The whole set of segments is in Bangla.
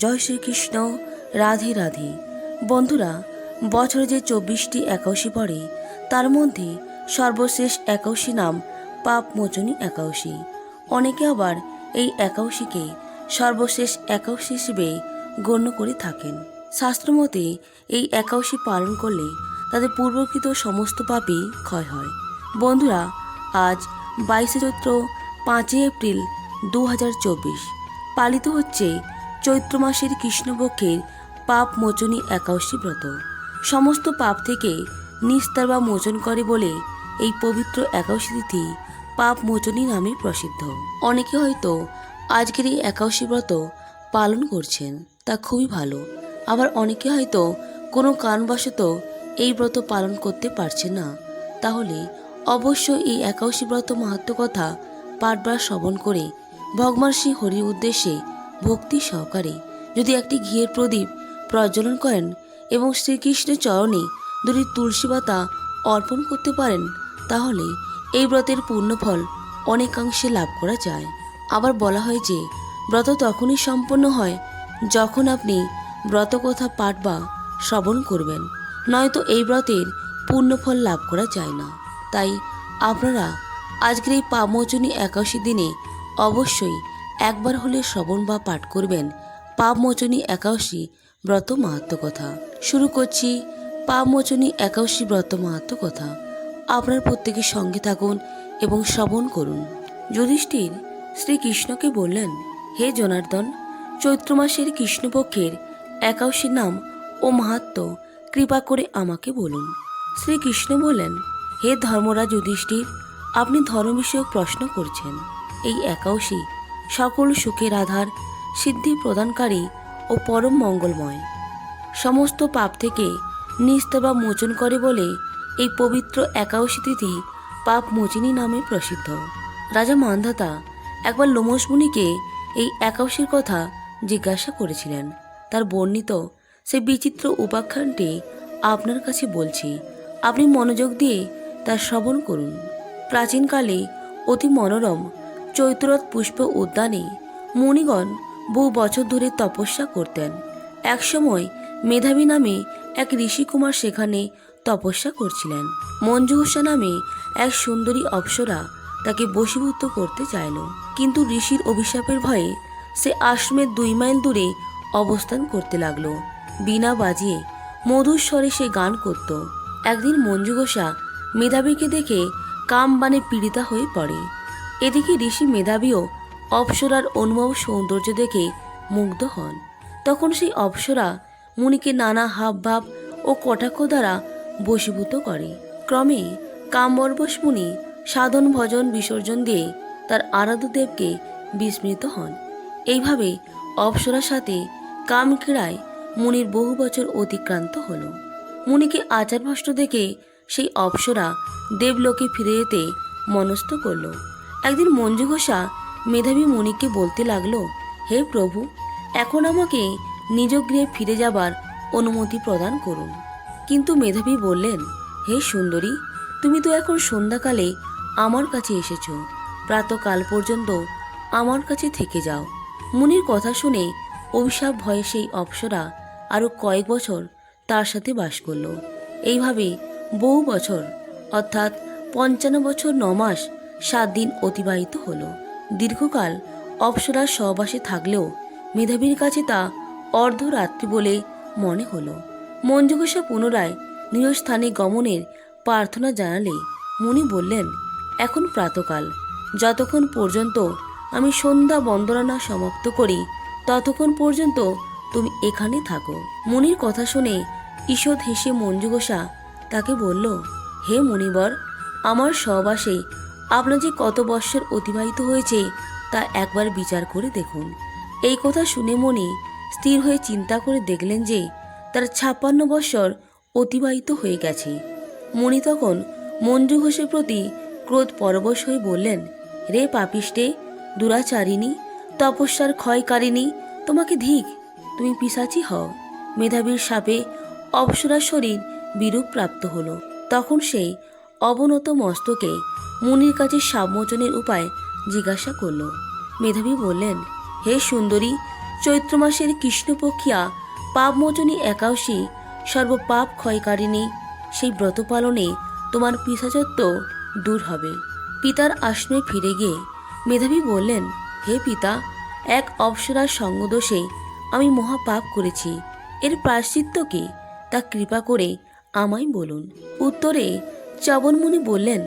জয় শ্রীকৃষ্ণ, রাধে রাধে। বন্ধুরা, বছরে যে চব্বিশটি একাদশী পড়ে, তার মধ্যে সর্বশেষ একাদশী নাম পাপ মোচনী একাদশী। অনেকে আবার এই একাদশীকে সর্বশেষ একাদশী হিসেবে গণ্য করে থাকেন। শাস্ত্রমতে এই একাদশী পালন করলে তাদের পূর্বকৃত সমস্ত পাপই ক্ষয় হয়। বন্ধুরা, আজ বাইশে চৈত্র পাঁচই এপ্রিল দু হাজার চব্বিশ, পালিত হচ্ছে চৈত্র মাসের কৃষ্ণপক্ষের পাপ মোচনী একাদশী ব্রত। সমস্ত পাপ থেকে নিস্তার বা মোচন করে বলে এই পবিত্র একাদশী তিথি পাপ মোচনী নামে প্রসিদ্ধ। অনেকে হয়তো আজকের এই একাদশী ব্রত পালন করছেন, তা খুবই ভালো। আবার অনেকে হয়তো কোনো কারণবশত এই ব্রত পালন করতে পারছে না। তাহলে অবশ্যই এই একাদশী ব্রত মাহাত্ম কথা পাঠবার শ্রবণ করে ভগবান শ্রী হরির উদ্দেশ্যে ভক্তি সহকারে যদি একটি ঘিয়ের প্রদীপ প্রজ্বলন করেন এবং শ্রীকৃষ্ণের চরণে দুটি তুলসী পাতা অর্পণ করতে পারেন, তাহলে এই ব্রতের পূর্ণফল অনেকাংশে লাভ করা যায়। আবার বলা হয় যে, ব্রত তখনই সম্পন্ন হয় যখন আপনি ব্রতকথা পাঠ বা শ্রবণ করবেন, নয়তো এই ব্রতের পূর্ণফল লাভ করা যায় না। তাই আপনারা আজকের এই পাপমোচনী একাশী দিনে অবশ্যই একবার হলে শ্রবণ বা পাঠ করবেন। পাপমোচনী একাদশী ব্রত মাহাত্ম কথা। শুরু করছি পাপমোচনী একাদশী ব্রত মাহাত্ম কথা। আপনার প্রত্যেকের সঙ্গে থাকুন এবং শ্রবণ করুন। যুধিষ্ঠির শ্রীকৃষ্ণকে বললেন, হে জনার্দন, চৈত্র মাসের কৃষ্ণপক্ষের একাদশীর নাম ও মাহাত্ম কৃপা করে আমাকে বলুন। শ্রীকৃষ্ণ বললেন, হে ধর্মরাজ যুধিষ্ঠির, আপনি ধর্ম বিষয়ক প্রশ্ন করছেন। এই একাদশী সকল সুখের আধার, সিদ্ধি প্রদানকারী ও পরম মঙ্গলময়। সমস্ত পাপ থেকে নিস্তা বা মোচন করে বলে এই পবিত্র একাদশী তিথি পাপ মোচিনী নামে প্রসিদ্ধ। রাজা মান্ধাতা একবার লোমস মুনিকে এই একাদশীর কথা জিজ্ঞাসা করেছিলেন। তার বর্ণিত সে বিচিত্র উপাখ্যানটি আপনার কাছে বলছি, আপনি মনোযোগ দিয়ে তার শ্রবণ করুন। প্রাচীনকালে অতি মনোরম চৈত্ররথ পুষ্প উদ্যানে মুনিগণ বহু বছর ধরে তপস্যা করতেন। একসময় মেধাবী নামে এক ঋষিকুমার সেখানে তপস্যা করছিলেন। মঞ্জুহসা নামে এক সুন্দরী অপ্সরা তাকে বশীভূত করতে চাইল। কিন্তু ঋষির অভিশাপের ভয়ে সে আশ্রমের দুই মাইল দূরে অবস্থান করতে লাগল। বিনা বাজিয়ে মধুর স্বরে সে গান করত। একদিন মঞ্জুঘোষা মেধাবীকে দেখে কাম বানে পীড়িতা হয়ে পড়ে। এদিকে ঋষি মেধাবীও অপ্সরার অনুভব সৌন্দর্য দেখে মুগ্ধ হন। তখন সেই অপ্সরা মুনিকে নানা হাবভাব ও কটাক্ষ দ্বারা বশীভূত করে। ক্রমে কামবর্বশ মুনি সাধন, ভজন, বিসর্জন দিয়ে তার আরাধ্য দেবকে বিস্মৃত হন। এইভাবে অপ্সরার সাথে কাম ক্রীড়ায় মুনির বহু বছর অতিক্রান্ত হল। মুনিকে আচার ভষ্ট দেখে সেই অপ্সরা দেবলোকে ফিরে যেতে মনস্থ করল। একদিন মঞ্জু ঘোষা মেধাবী মুনিকে বলতে লাগল, হে প্রভু, এখন আমাকে নিজ গৃহে ফিরে যাবার অনুমতি প্রদান করুন। কিন্তু মেধাবী বললেন, হে সুন্দরী, তুমি তো এখন সন্ধ্যাকালে আমার কাছে এসেছ। প্রাতকাল পর্যন্ত আমার কাছে থেকে যাও। মুনির কথা শুনে অভিশাপ ভয়ে সেই অপ্সরা আরও কয়েক বছর তার সাথে বাস করল। এইভাবে বহু বছর, অর্থাৎ পঞ্চান্ন বছর ন মাস সাত দিন অতিবাহিত হলো। দীর্ঘকাল অপ্সরার সহবাসে থাকলেও মেধাবীর কাছে তা অর্ধরাত্রি বলে মনে হলো। মঞ্জুঘোষা পুনরায় নিজ স্থানে গমনের প্রার্থনা জানালে মুনি বললেন, এখন প্রাতকাল। যতক্ষণ পর্যন্ত আমি সন্ধ্যা বন্দনা সমাপ্ত করি, ততক্ষণ পর্যন্ত তুমি এখানে থাকো। মনির কথা শুনে ঈষৎ হেসে মঞ্জু ঘোষা তাকে বলল, হে মুনিবর, আমার সহবাসে আপনার যে কত বৎসর অতিবাহিত হয়েছে, তা একবার বিচার করে দেখুন। এই কথা শুনে মনে স্থির হয়ে চিন্তা করে দেখলেন যে, তার ছাপ্পান্ন বৎসর অতিবাহিত হয়ে গেছে। মণি তখন মঞ্জু ঘোষের প্রতি ক্রোধ পরবশ হয়ে বললেন, রে পাপিষ্টে, দুরাচারিণী, তপস্যার ক্ষয়কারিণী, তোমাকে ধিক, তুমি পিসাচি হও। মেধাবীর সাপে অপসরার শরীর বিরূপ প্রাপ্ত হলো। তখন সেই অবনত মস্তকে মুনির কাছে সাবমোচনের উপায় জিজ্ঞাসা করল। মেধাবী বললেন, হে সুন্দরী, চৈত্র মাসের কৃষ্ণপক্ষিয়া, পাপমোচনী একাদশী, সর্বপাপ ক্ষয়কারিণী, সেই ব্রত পালনে তোমার পিসাচত্ব দূর হবে পিতার আশ্রমে ফিরে গিয়ে মেধাবী বললেন, হে পিতা, এক অপ্সরার সঙ্গদোষে আমি মহাপাপ করেছি। এর প্রায়শ্চিত্ত কি? তা কৃপা করে আমায় বলুন উত্তরে চবনমুনি বললেন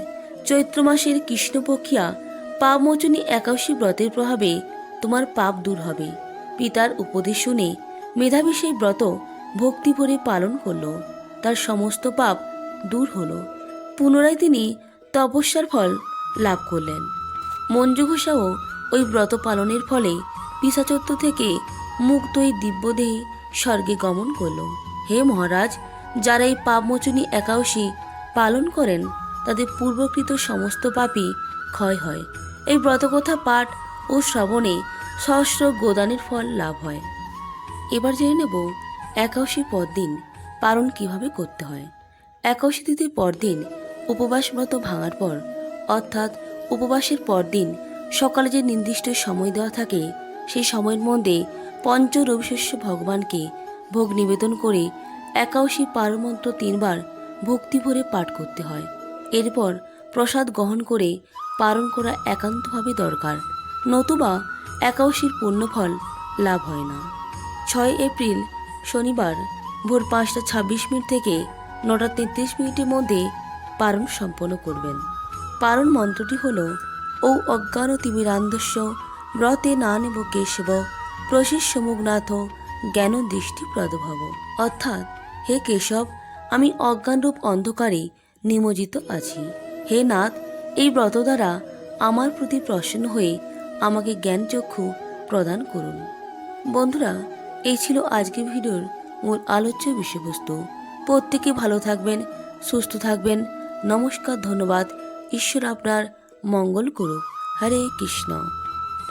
চৈত্র মাসের কৃষ্ণপক্ষিয়া পাপমোচনী একাদশী ব্রতের প্রভাবে তোমার পাপ দূর হবে। পিতার উপদেশ শুনে মেধাবী সেই ব্রত ভক্তি ভরে পালন করল। তার সমস্ত পাপ দূর হলো। পুনরায় তিনি তপস্যার ফল লাভ করলেন। মঞ্জু ঘোষাও ওই ব্রত পালনের ফলে পিসাচত্ব থেকে মুক্ত এই দিব্যদেহে স্বর্গে গমন করল। হে মহারাজ, যারা এই পাপমোচনী একাদশী পালন করেন তাদের পূর্বকৃত সমস্ত পাপই ক্ষয় হয়। এই ব্রতকথা পাঠ ও শ্রবণে সহস্র গোদানের ফল লাভ হয়। এবার জেনে নেব একাদশী পরদিন পালন কীভাবে করতে হয়। একাদশী তিথির পরদিন উপবাস ব্রত ভাঙার পর, অর্থাৎ উপবাসের পরদিন সকালে যে নির্দিষ্ট সময় দেওয়া থাকে, সেই সময়ের মধ্যে পঞ্চ রবিশস্য ভগবানকে ভোগ নিবেদন করে একাদশী পারমন্ত্র তিনবার ভক্তি ভরে পাঠ করতে হয়। এরপর প্রসাদ গ্রহণ করে পালন করা একান্তভাবে দরকার। নতুবা একাদশীর পুণ্যফল লাভ হয় না। ছয় এপ্রিল, শনিবার, ভোর পাঁচটা ছাব্বিশ মিনিট থেকে নটা তেত্রিশ মিনিটের মধ্যে পারণ সম্পন্ন করবেন। পারণ মন্ত্রটি হল ও অজ্ঞান তিমিরান্ধস্য ব্রতে না নেব কেশব প্রশিষ্য মুগনাথ জ্ঞান দৃষ্টি প্রদভব অর্থাৎ, হে কেশব, আমি অজ্ঞানরূপ অন্ধকারে নিমজ্জিত আছি। হে নাথ, এই ব্রত দ্বারা আমার প্রতি প্রসন্ন হয়ে আমাকে জ্ঞানচক্ষু প্রদান করুন। বন্ধুরা, এই ছিল আজকের ভিডিওর মূল আলোচ্য বিষয়বস্তু। প্রত্যেকে ভালো থাকবেন, সুস্থ থাকবেন। নমস্কার, ধন্যবাদ। ঈশ্বর আপনার মঙ্গল করুক। হরে কৃষ্ণ।